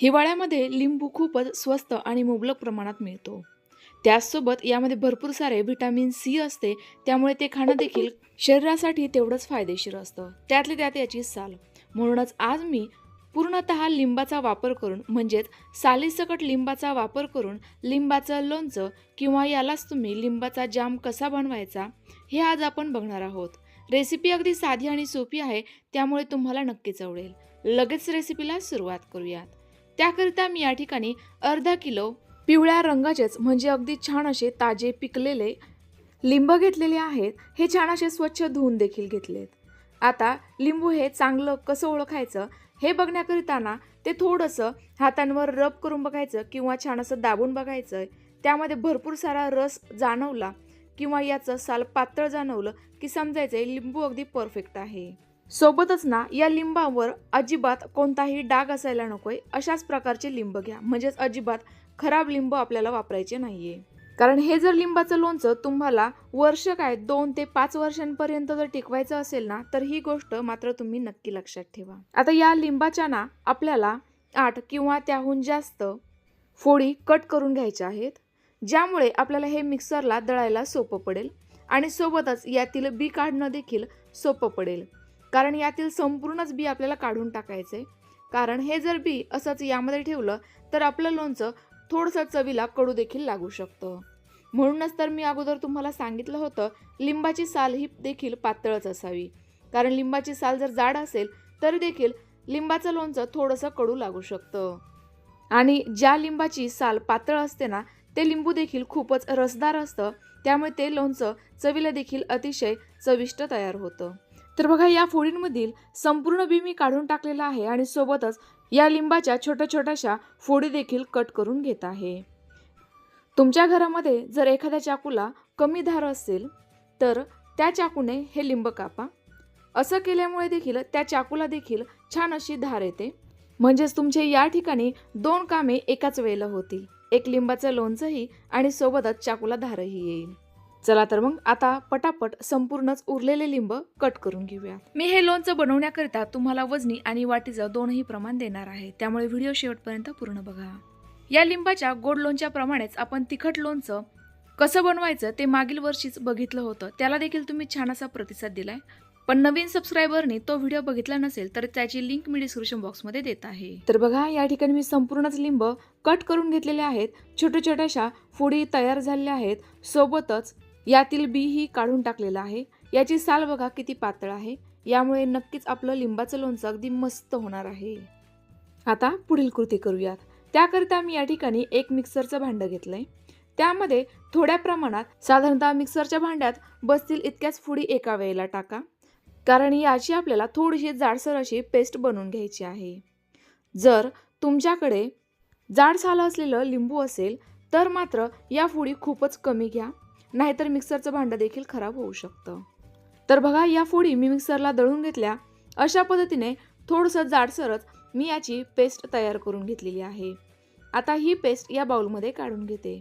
हिवाळ्यामध्ये लिंबू खूपच स्वस्त आणि मुबलक प्रमाणात मिळतो. त्याचसोबत यामध्ये भरपूर सारे व्हिटॅमिन सी असते त्यामुळे ते खाणं देखील शरीरासाठी तेवढंच फायदेशीर असतं. त्यातले त्यात याची साल. म्हणूनच आज मी पूर्णतः लिंबाचा वापर करून म्हणजेच सालीसकट लिंबाचा वापर करून लिंबाचं लोणचं किंवा यालाच तुम्ही लिंबाचा जाम कसा बनवायचा हे आज आपण बघणार आहोत. रेसिपी अगदी साधी आणि सोपी आहे त्यामुळे तुम्हाला नक्कीच आवडेल लगेच रेसिपीला सुरुवात करूयात. त्याकरिता मी या ठिकाणी अर्धा किलो पिवळ्या रंगाचेच म्हणजे अगदी छान असे ताजे पिकलेले लिंब घेतलेले आहेत. हे छान असे स्वच्छ धुवून देखील घेतलेत. आता लिंबू हे चांगलं कसं ओळखायचं हे बघण्याकरिता ना ते थोडंसं हातांवर रब करून बघायचं किंवा छान असं दाबून बघायचं. त्यामध्ये भरपूर सारा रस जाणवला किंवा याचं साल पातळ जाणवलं की समजायचं लिंबू अगदी परफेक्ट आहे. सोबतच ना या लिंबावर अजिबात कोणताही डाग असायला नकोय अशाच प्रकारचे लिंब घ्या. म्हणजेच अजिबात खराब लिंब आपल्याला वापरायचे नाहीये. कारण हे जर लिंबाचं लोणचं तुम्हाला वर्ष काय दोन ते पाच वर्षांपर्यंत जर टिकवायचं असेल ना तर ही गोष्ट मात्र तुम्ही नक्की लक्षात ठेवा. आता या लिंबाच्या ना आपल्याला आठ किंवा त्याहून जास्त फोडी कट करून घ्यायच्या आहेत ज्यामुळे आपल्याला हे मिक्सरला दळायला सोपं पडेल आणि सोबतच यातील बी काढणं देखील सोपं पडेल. कारण यातील संपूर्णच बी आपल्याला काढून टाकायचे कारण हे जर बी असंच यामध्ये ठेवलं तर आपलं लोणचं थोडंसं चवीला कडू देखील लागू शकतं. म्हणूनच तर मी अगोदर तुम्हाला सांगितलं होतं लिंबाची साल ही देखील पातळच असावी. कारण लिंबाची साल जर जाड असेल तरी देखील लिंबाचं लोणचं थोडंसं कडू लागू शकतं. आणि ज्या लिंबाची साल पातळ असते ना ते लिंबू देखील खूपच रसदार असतं. त्यामुळे ते लोणचं चवीला देखील अतिशय चविष्ट तयार होतं. तर बघा या फोडींमधील संपूर्ण बी मी काढून टाकलेला आहे आणि सोबतच या लिंबाच्या छोट्या छोट्याशा फोडी देखील कट करून घेत आहे. तुमच्या घरामध्ये जर एखाद्या चाकूला कमी धार असेल तर त्या चाकूने हे लिंब कापा. असं केल्यामुळे देखील त्या चाकूला देखील छान अशी धार येते. म्हणजेच तुमचे या ठिकाणी दोन कामे एकाच वेळेला होतील. एक लिंबाचं लोणचंही आणि सोबतच चाकूला धारही येईल. चला तर मग आता पटापट संपूर्णच उरलेले लिंब कट करून घेऊया. मी हे लोणचं बनवण्याकरिता तुम्हाला वजनी आणि वाटीचं दोनही प्रमाण देणार आहे. त्यामुळे व्हिडिओ शेवटपर्यंत पूर्ण बघा. या लिंबाच्या गोड लोणच्याप्रमाणेच आपण तिखट लोणचं कसं बनवायचं ते मागील वर्षीच बघितलं होतं. त्याला देखील तुम्ही छान असा प्रतिसाद दिलाय. पण नवीन सबस्क्रायबरनी तो व्हिडिओ बघितला नसेल तर त्याची लिंक मी डिस्क्रिप्शन बॉक्समध्ये देत आहे. तर बघा या ठिकाणी मी संपूर्णच लिंब कट करून घेतलेले आहेत. छोट्या छोट्याशा फोडी तयार झालेल्या आहेत. सोबतच यातील बी ही काढून टाकलेलं आहे. याची साल बघा किती पातळ आहे. यामुळे नक्कीच आपलं लिंबाचं लोणचं अगदी मस्त होणार आहे. आता पुढील कृती करूयात. त्याकरिता मी या ठिकाणी एक मिक्सरचं भांडं घेतलंय. त्यामध्ये थोड्या प्रमाणात साधारणतः मिक्सरच्या भांड्यात बसतील इतक्याच फुडी एका वेळेला टाका. कारण याची आपल्याला थोडीशी जाडसर अशी पेस्ट बनवून घ्यायची आहे. जर तुमच्याकडे जाड साल असलेलं लिंबू असेल तर मात्र या फुडी खूपच कमी घ्या. नाहीतर मिक्सरचं भांडं देखील खराब होऊ शकतं. तर बघा या फोडी मी मिक्सरला दळून घेतल्या. अशा पद्धतीने थोडंसं जाडसरच मी याची पेस्ट तयार करून घेतलेली आहे. आता ही पेस्ट या बाउलमध्ये काढून घेते.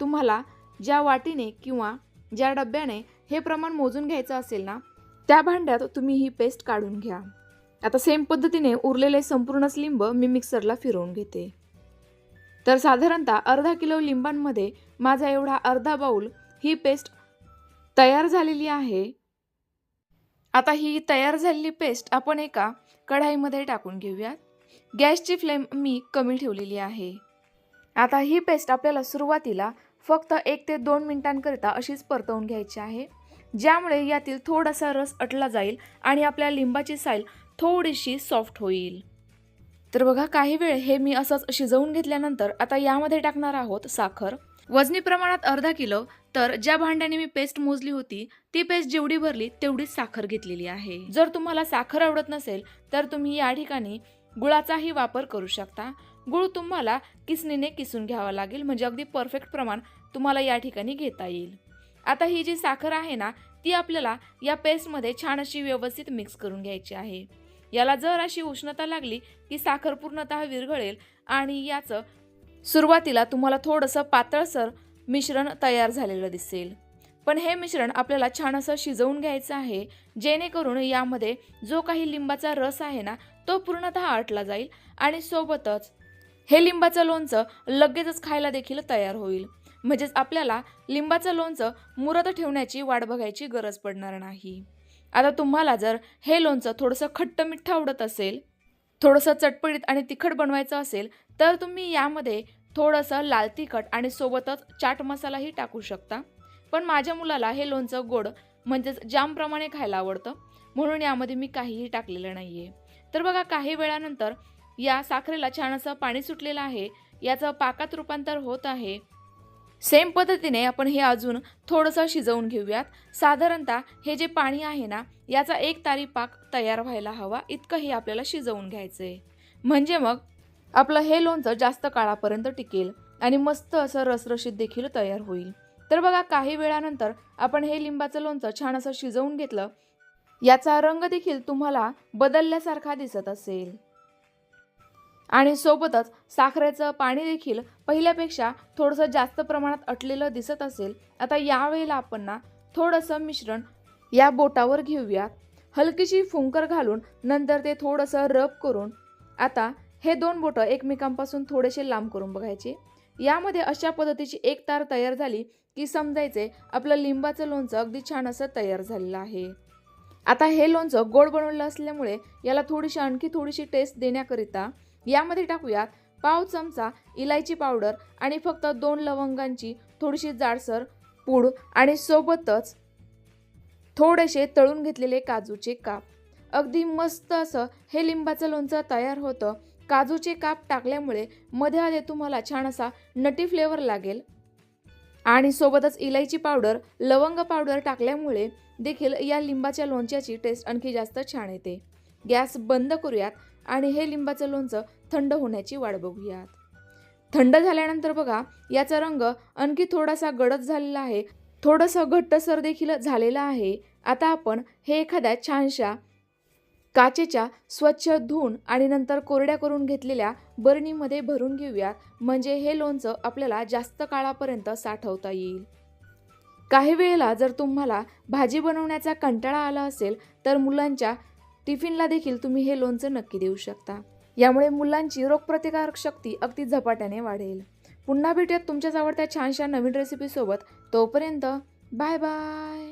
तुम्हाला ज्या वाटीने किंवा ज्या डब्याने हे प्रमाण मोजून घ्यायचं असेल ना त्या भांड्यात तुम्ही ही पेस्ट काढून घ्या. आता सेम पद्धतीने उरलेले संपूर्णच लिंब मी मिक्सरला फिरवून घेते. तर साधारणतः अर्धा किलो लिंबांमध्ये माझा एवढा अर्धा बाऊल ही पेस्ट तयार झालेली आहे. आता ही तयार झालेली पेस्ट आपण एका कढाईमध्ये टाकून घेऊयात. गॅसची फ्लेम मी कमी ठेवलेली आहे. आता ही पेस्ट आपल्याला सुरुवातीला फक्त एक ते दोन मिनिटांकरिता अशीच परतवून घ्यायची आहे. ज्यामुळे यातील थोडासा रस अटला जाईल आणि आपल्या लिंबाची साईल थोडीशी सॉफ्ट होईल. तर बघा काही वेळ हे मी असंच शिजवून घेतल्यानंतर आता यामध्ये टाकणार आहोत साखर. वजनी प्रमाणात अर्धा किलो तर ज्या भांड्याने मी पेस्ट मोजली होती ती पेस्ट जेवढी भरली तेवढीच साखर घेतलेली आहे. जर तुम्हाला साखर आवडत नसेल तर तुम्ही या ठिकाणी गुळाचाही वापर करू शकता. गुळ तुम्हाला किसणीने किसून घ्यावा लागेल म्हणजे अगदी परफेक्ट प्रमाण तुम्हाला या ठिकाणी घेता येईल. आता ही जी साखर आहे ना ती आपल्याला या पेस्टमध्ये छान अशी व्यवस्थित मिक्स करून घ्यायची आहे. याला जर अशी उष्णता लागली की साखर पूर्णतः विरघळेल आणि याचं सुरुवातीला तुम्हाला थोडंसं पातळसर मिश्रण तयार झालेलं दिसेल. पण हे मिश्रण आपल्याला छान असं शिजवून घ्यायचं आहे जेणेकरून यामध्ये जो काही लिंबाचा रस आहे ना तो पूर्णतः आटला जाईल आणि सोबतच हे लिंबाचं लोणचं लगेचच खायला देखील तयार होईल. म्हणजेच आपल्याला लिंबाचं लोणचं मुरत ठेवण्याची वाट बघायची गरज पडणार नाही. आता तुम्हाला जर हे लोणचं थोडंसं खट्ट मिठ्ठ आवडत असेल थोडंसं चटपटीत आणि तिखट बनवायचं असेल तर तुम्ही यामध्ये थोडंसं लाल तिखट आणि सोबतच चाट मसालाही टाकू शकता. पण माझ्या मुलाला हे लोणचं गोड म्हणजेच जामप्रमाणे खायला आवडतं. म्हणून यामध्ये मी काहीही टाकलेलं नाही आहे तर बघा काही वेळानंतर या साखरेला छान असं पाणी सुटलेलं आहे. याचं पाकात रूपांतर होत आहे. सेम पद्धतीने आपण हे अजून थोडंसं शिजवून घेऊयात. साधारणतः हे जे पाणी आहे ना याचा एक तारी पाक तयार व्हायला हवा. इतकंही आपल्याला शिजवून घ्यायचं आहे म्हणजे मग आपलं हे लोणचं जास्त काळापर्यंत टिकेल आणि मस्त असं रसरशीत देखील तयार होईल. तर बघा काही वेळानंतर आपण हे लिंबाचं लोणचं छान असं शिजवून घेतलं. याचा रंग देखील तुम्हाला बदलल्यासारखा दिसत असेल. आणि सोबतच साखरेचं पाणी देखील पहिल्यापेक्षा थोडंसं जास्त प्रमाणात अटलेलं दिसत असेल. आता यावेळेला आपण ना थोडंसं मिश्रण या बोटावर घेऊयात. हलकीशी फुंकर घालून नंतर ते थोडंसं रब करून आता हे दोन बोटं एकमेकांपासून थोडेसे लांब करून बघायचे. यामध्ये अशा पद्धतीची एक तार तयार झाली की समजायचे आपलं लिंबाचं लोणचं अगदी छान असं तयार झालेलं आहे. आता हे लोणचं गोड बनवलं असल्यामुळे याला थोडीशी आणखी थोडीशी टेस्ट देण्याकरिता यामध्ये टाकूयात पाव चमचा इलायची पावडर आणि फक्त दोन लवंगांची थोडीशी जाडसर पूड आणि सोबतच थोडेसे तळून घेतलेले काजूचे काप. अगदी मस्त असं हे लिंबाचं लोणचं तयार होतं. काजूचे काप टाकल्यामुळे मध्ये आधी तुम्हाला छान असा नटी फ्लेवर लागेल. आणि सोबतच इलायची पावडर लवंग पावडर टाकल्यामुळे देखील या लिंबाच्या लोणच्याची टेस्ट आणखी जास्त छान येते. गॅस बंद करूयात आणि हे लिंबाचं लोणचं थंड होण्याची वाट बघूयात. थंड झाल्यानंतर बघा याचा रंग आणखी थोडासा गडद झालेला आहे. थोडंसं घट्टसर देखील झालेलं आहे. आता आपण हे एखाद्या छानशा काचेच्या स्वच्छ धुवून आणि नंतर कोरड्या करून घेतलेल्या बरणीमध्ये भरून घेऊयात म्हणजे हे लोणचं आपल्याला जास्त काळापर्यंत साठवता येईल. काही वेळेला जर तुम्हाला भाजी बनवण्याचा कंटाळा आला असेल तर मुलांच्या टिफिनला देखील तुम्ही हे लोणचं नक्की देऊ शकता. यामुळे मुलांची रोगप्रतिकारक शक्ती अगदी झपाट्याने वाढेल. पुन्हा भेटूयात तुमच्याच आवडत्या छानशा नवीन रेसिपीसोबत तोपर्यंत बाय बाय